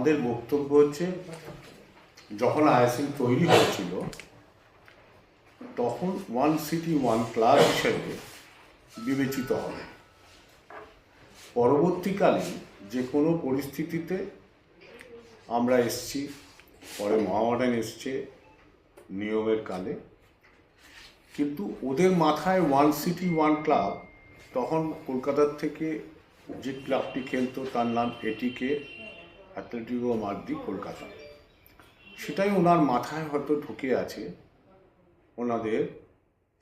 আমাদের বক্তব্য হচ্ছে, যখন আইএসএল তৈরি হয়েছিল, তখন ওয়ান সিটি, ওয়ান ক্লাব হিসেবে বিবেচিত হবে। পরবর্তীকালে যে কোনো পরিস্থিতিতে আমরা এসছি, পরে মহামডার্ন এসছে নিয়মের কালে। কিন্তু ওদের মাথায় ওয়ান সিটি, ওয়ান ক্লাব, তখন কলকাতার থেকে যে ক্লাবটি খেলতো, তার নাম এটিকে অ্যাথলেটিকো মাদ্রি কলকাতা। সেটাই ওনার মাথায় হয়তো ঢুকে আছে ওনাদের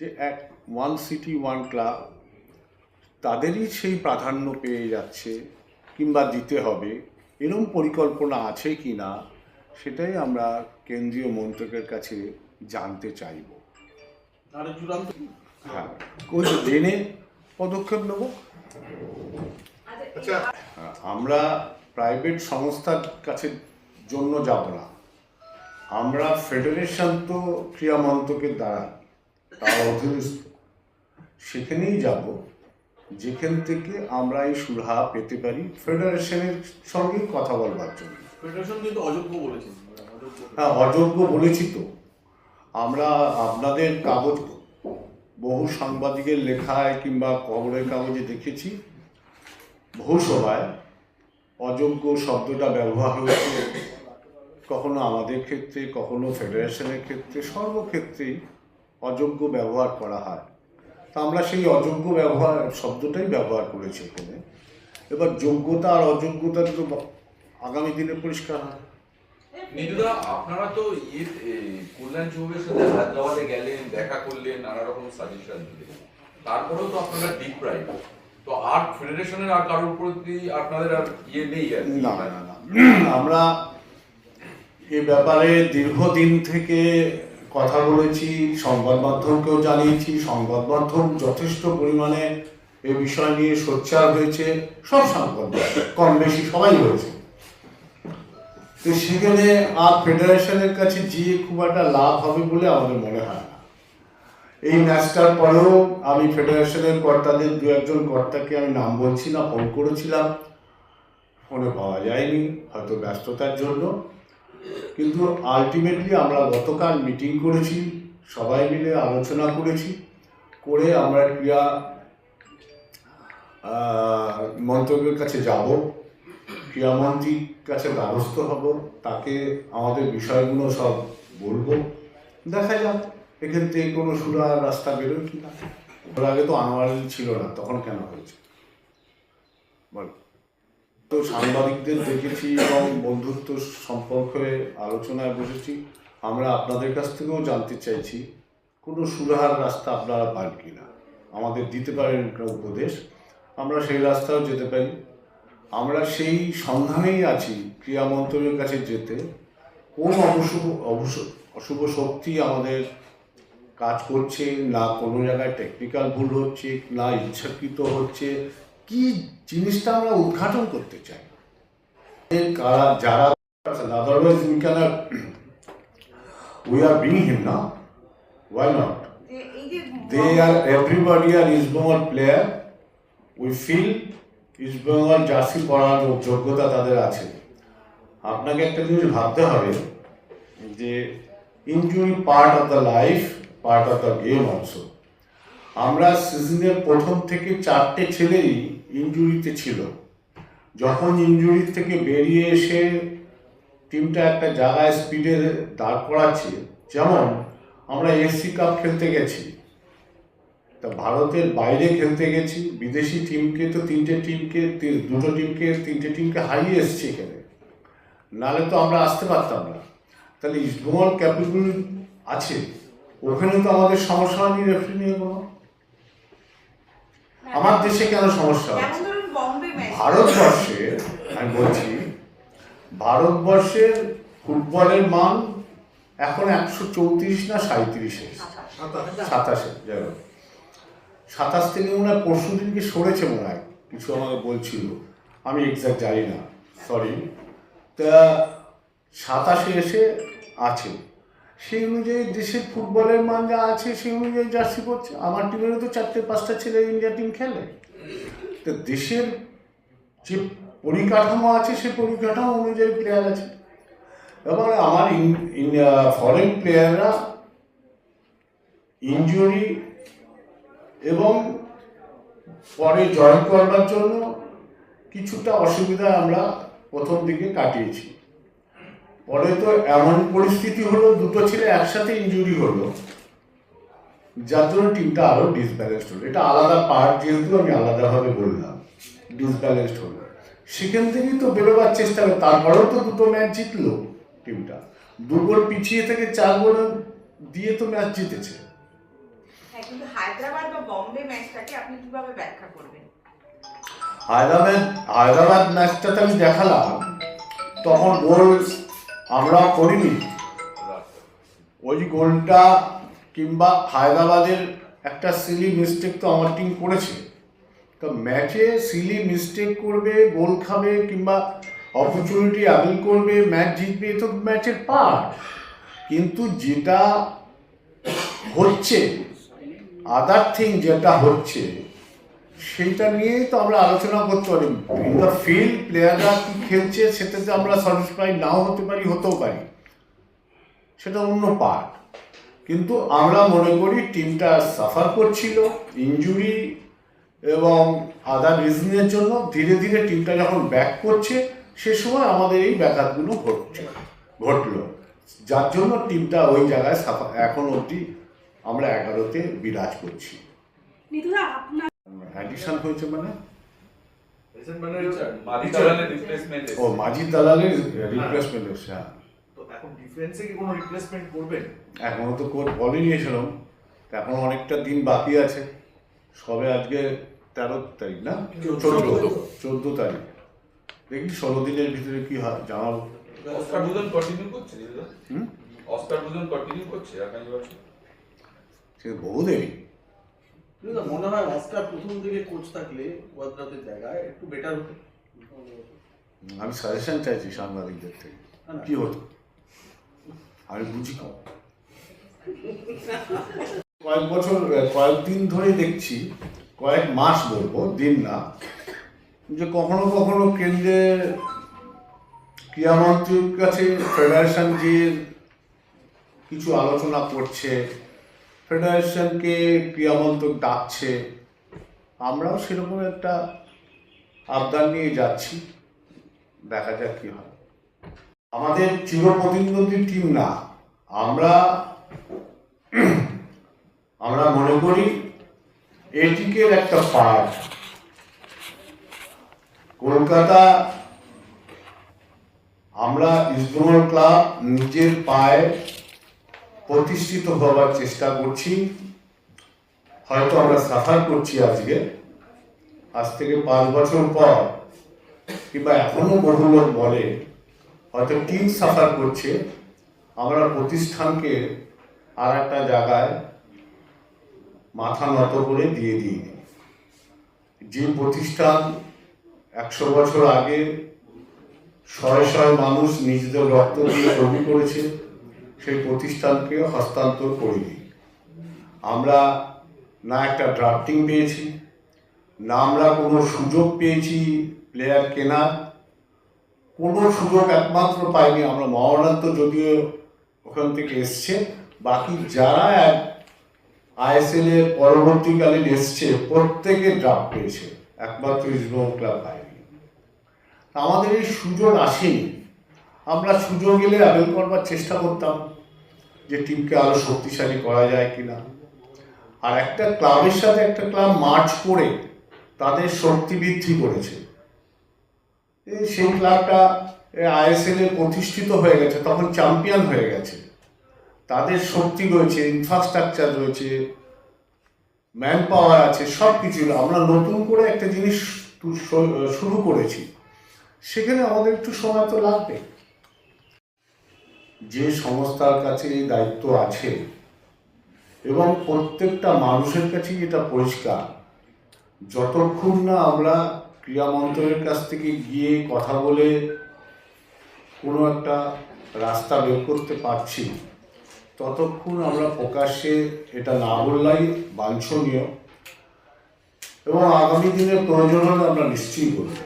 যে এক ওয়ান সিটি ওয়ান ক্লাব তাদেরই সেই প্রাধান্য পেয়ে যাচ্ছে কিংবা দিতে হবে। এরম পরিকল্পনা আছে কি না সেটাই আমরা কেন্দ্রীয় মন্ত্রকের কাছে জানতে চাইব। হ্যাঁ জেনে পদক্ষেপ নেব? আচ্ছা হ্যাঁ, আমরা প্রাইভেট সংস্থার কাছে জন্য যাব না। আমরা ফেডারেশন তো ক্রিয়া মন্ত্রকের দ্বারা তার অধীনস্থ। সেখানেই যাব যেখান থেকে আমরা এই সুরাহা পেতে পারি ফেডারেশনের সঙ্গে কথা বলবার জন্য। ফেডারেশন কিন্তু অযোগ্য হ্যাঁ অযোগ্য বলেছি তো। আমরা আপনাদের কাগজ বহু সাংবাদিকের লেখায় কিংবা খবরের কাগজে দেখেছি। বহু সভায় অযোগ্য শব্দটা ব্যবহার হয়েছে। কখনো আমাদের ক্ষেত্রে কখনো ফেডারেশনের ক্ষেত্রে সর্বক্ষেত্রেই অযোগ্য ব্যবহার করা হয়। তা আমরা সেই অযোগ্য ব্যবহার শব্দটাই ব্যবহার করেছি এখানে। এবার যোগ্যতা আর অযোগ্যতা তো আগামী দিনে পরিষ্কার হয়। নিদুদা আপনারা তো ইয়ে এ, কল্যাণ চৌবের সাথে হায়দ্রাবাদে গেলেন দেখা করলেন নানা রকম সাজেশন দিলেন। তারপরেও তো আপনারা ডিপ্রাইভ তো আর ফেডারেশনের আর কারোর প্রতি আপনাদের আর ইয়ে নেই না না না আমরা এ ব্যাপারে দীর্ঘদিন থেকে কথা বলেছি, সংবাদ মাধ্যমকেও জানিয়েছি, সংবাদ মাধ্যম যথেষ্ট পরিমাণে এ বিষয় নিয়ে সোচ্চার হয়েছে, সব সংবাদ কম বেশি সবাই হয়েছে তো সেখানে আর ফেডারেশনের কাছে গিয়ে খুব একটা লাভ হবে বলে আমাদের মনে হয় না। এই ম্যাচটার পরেও আমি ফেডারেশনের কর্তাদের দু একজন কর্তাকে আমি নাম বলছি না ফোন করেছিলাম ফোনে পাওয়া যায়নি, হয়তো ব্যস্ততার জন্য। কিন্তু আলটিমেটলি আমরা গতকাল মিটিং করেছি, সবাই মিলে আলোচনা করেছি, করে আমরা ক্রিয়া মন্ত্রকের কাছে যাব, ক্রিয়ামন্ত্রীর কাছে দ্বারস্থ হব, তাকে আমাদের বিষয়গুলো সব বলব। দেখা যাক। এখান থেকে কোনো সুরার রাস্তা বেরোয় কি না? ওর আগে তো আনোয়ার ছিল না, তখন কেন হয়েছে? বল। তো সাংবাদিকদের দেখেছি এবং বন্ধুত্ব সম্পর্কে আলোচনায় বসেছি। আমরা আপনাদের কাছ থেকেও জানতে চাইছি, কোনো সুরাহার রাস্তা আপনারা পান কি না? আমাদের দিতে পারেন একটা উপদেশ, আমরা সেই রাস্তাও যেতে পারি। আমরা সেই সন্ধানেই আছি ক্রিয়া মন্ত্রকের কাছে যেতে। কোন অবশুভ অশুভ শক্তি আমাদের কাজ করছে না কোনো জায়গায় টেকনিক্যাল ভুল হচ্ছে না ইচ্ছাকৃত হচ্ছে কি জিনিসটা আমরা উদ্ঘাটন করতে চাই? কারা যারা otherwise we can we are being him না? Why not they are everybody are East Bengal player we feel East Bengal jersey পরার যোগ্যতা তাদের আছে। আপনাকে একটা জিনিস ভাবতে হবে যে injury part of the life part of the game also আমরা সিজনের প্রথম থেকে চারটে ছেলেই ইনজুরিতে ছিল। যখন ইনজুরি থেকে বেরিয়ে এসে টিমটা একটা জায়গায় স্পিডে দাঁড় করাচ্ছে, যেমন আমরা এসসি কাপ খেলতে গেছি। তা ভারতের বাইরে খেলতে গেছি, বিদেশি টিমকে তো তিনটে টিমকে দুটো টিমকে তিনটে টিমকে হারিয়ে এসছি এখানে। নাহলে তো আমরা আসতে পারতাম না। তাহলে ইস্টবেঙ্গল ক্যাপিটাল আছে। ওখানে তো আমাদের সমস্যা হয়নি রেফারি নিয়ে কোনো। আমার দেশে কেন সমস্যা হচ্ছে? ভারতবর্ষে আমি বলছি ভারতবর্ষের ফুটবলের মান এখন একশো চৌত্রিশ না সাঁত্রিশে সাতাশে। যাই হোক। সাতাশ থেকে মনে হয় পরশু দিনকে সরেছে মনে হয়। কিছু আমাকে বলছিল। আমি এক্সাক্ট জানি না। সরি তা সাতাশে এসে আছে। সেই অনুযায়ী দেশের ফুটবলের মান যা আছে, সেই অনুযায়ী জার্সি পড়ছে আমার টিমেরও তো চারটে, পাঁচটা ছেলে ইন্ডিয়া টিম খেলে। তো দেশের যে পরিকাঠামো আছে সে পরিকাঠামো অনুযায়ী প্লেয়ার আছে। এবং আমার ফরেন প্লেয়াররা ইনজুরি এবং পরে জয়েন করবার জন্য কিছুটা অসুবিধা আমরা প্রথম দিকে কাটিয়েছি। পরে তো এমন পরিস্থিতি হলো দুটো ছেলে একসাথে ইনজুরি হলো। যার জন্য টিমটা আরও ডিসব্যালেন্সড হলো। এটা আলাদা পার্ট যেহেতু আমি আলাদাভাবে বললাম ডিসব্যালেন্সড হলো। সেখান থেকেই তো বেরোবার চেষ্টা করে তারপরেও তো দুটো ম্যাচ জিতলো টিমটা দু গোল পিছিয়ে থেকে চার গোল দিয়ে তো ম্যাচ জিতেছে। হ্যাঁ কিন্তু হায়দ্রাবাদ বা বম্বে ম্যাচটাকে আপনি কীভাবে ব্যাখ্যা করবেন? হায়দ্রাবাদ হায়দ্রাবাদ ম্যাচটাতে আমি দেখালাম। তখন গোল আমরা করিনি। ওই গোলটা কিংবা হায়দ্রাবাদের একটা সিলি মিস্টেক তো আমার টিম করেছে। তো ম্যাচে সিলি মিস্টেক করবে, গোল খাবে কিংবা অপরচুনিটি অ্যাভেল করবে ম্যাচ জিতবে, তো ম্যাচের পার্ট কিন্তু যেটা হচ্ছে আদার থিং যেটা হচ্ছে সেইটা নিয়েই তো আমরা আলোচনা করতে পারি। ইন দ্য ফিল্ড প্লেয়াররা কি খেলছে সেটাতে আমরা স্যাটিসফাইড নাও হতে পারি, হতেও পারি। সেটা অন্য পার্ট কিন্তু আমরা মনে করি টিমটা সাফার করছিল ইনজুরি এবং আদার রিজনের জন্য ধীরে ধীরে টিমটা যখন ব্যাক করছে, সে সময় আমাদের এই ব্যাঘাতগুলো ঘটছে, ঘটলো। যার জন্য টিমটা ওই জায়গায় সাফা এখন অবধি আমরা এগারোতে বিরাজ করছি। আপনার অ্যাডিশন হয়েছে মানে? মানে ও মাঝি দালালের রিপ্লেসমেন্ট হচ্ছে। হ্যাঁ। তো এখন ডিফেন্সে কি কোনো রিপ্লেসমেন্ট করবেন? এখনও তো কোচ বলেনি এসেরম এখন অনেকটা দিন বাকি আছে। সবে আজকে তেরো তারিখ না? চোদ্দ। চোদ্দ। তারিখ। দেখি ষোলো দিনের ভিতরে কি হয় জানাব অস্কার বুজন কন্টিনিউ করছে অস্কার বুজন কন্টিনিউ করছে সে বহু দেরি। কিন্তু মনে হয় অস্কার প্রথম দিকে কোচ থাকলে ওয়াদ্রাতের জায়গায় একটু বেটার হতো। আমি সাজেশন চাইছি সাংবাদিকদের থেকে। কি হতো আমি বুঝি কয়েক বছর কয়েকদিন ধরে দেখছি কয়েক মাস বলব দিন না যে কখনো কখনো কেন্দ্রের ক্রীড়ামন্ত্রীর কাছে ফেডারেশন যে কিছু আলোচনা করছে ফেডারেশনকে ক্রীড়ামন্ত্রক ডাকছে, আমরাও সেরকম একটা আবদার নিয়ে যাচ্ছি। দেখা যাক কি হয়। আমাদের চিরপ্রতিদ্বন্দ্বী টিম না। আমরা আমরা মনে করি এটিকের একটা পার্ট কলকাতা, আমরা ইস্টবেঙ্গল ক্লাব নিজের পায়ে প্রতিষ্ঠিত হওয়ার চেষ্টা করছি। হয়তো আমরা সাফার করছি আজকে। আজ থেকে পাঁচ বছর পর, কিংবা এখনও বহু লোক বলে, হয়তো টিম সাফার করছে। আমরা প্রতিষ্ঠানকে আর একটা জায়গায় মাথা নত করে দিয়ে দিই। যে প্রতিষ্ঠান একশো বছর আগে শয়ে শয়ে মানুষ নিজেদের রক্ত দিয়ে তৈরি করেছে সেই প্রতিষ্ঠানকে হস্তান্তর করিনি। আমরা না একটা ড্রাফটিং পেয়েছি, না আমরা কোনো সুযোগ পেয়েছি প্লেয়ার কেনার। কোনো সুযোগ একমাত্র পাইনি আমরা। মহারান্ত যদিও ওখান থেকে এসছে, বাকি যারা আইএসএল এর পরবর্তীকালীন এসছে, প্রত্যেকে ড্রাফট পেয়েছে। একমাত্র ইসবঙ্গ ক্লাব পায়নি আমাদের এই সুযোগ আসেনি। আমরা সুযোগ এলে অ্যাভেল করবার চেষ্টা করতাম যে টিমকে আরও শক্তিশালী করা যায় কিনা। আর একটা ক্লাবের সাথে একটা ক্লাব মার্চ করে তাদের শক্তি বৃদ্ধি করেছে। সেই ক্লাবটা আইএসএল এ প্রতিষ্ঠিত হয়ে গেছে, তখন চ্যাম্পিয়ন হয়ে গেছে। তাদের শক্তি রয়েছে ইনফ্রাস্ট্রাকচার রয়েছে ম্যান পাওয়ার আছে সব কিছু আমরা নতুন করে একটা জিনিস শুরু করেছি। সেখানে আমাদের একটু সময় তো লাগবে। যে সংস্থার কাছে এই দায়িত্ব আছে, এবং প্রত্যেকটা মানুষের কাছেই এটা পরিষ্কার। যতক্ষণ না আমরা ক্রীড়া মন্ত্রণের কাছ থেকে গিয়ে কথা বলে কোনো একটা রাস্তা বের করতে পারছি, ততক্ষণ আমরা প্রকাশ্যে এটা না বললাই বাঞ্ছনীয়। এবং আগামী দিনে প্রয়োজন হলে আমরা নিশ্চয়ই বলব।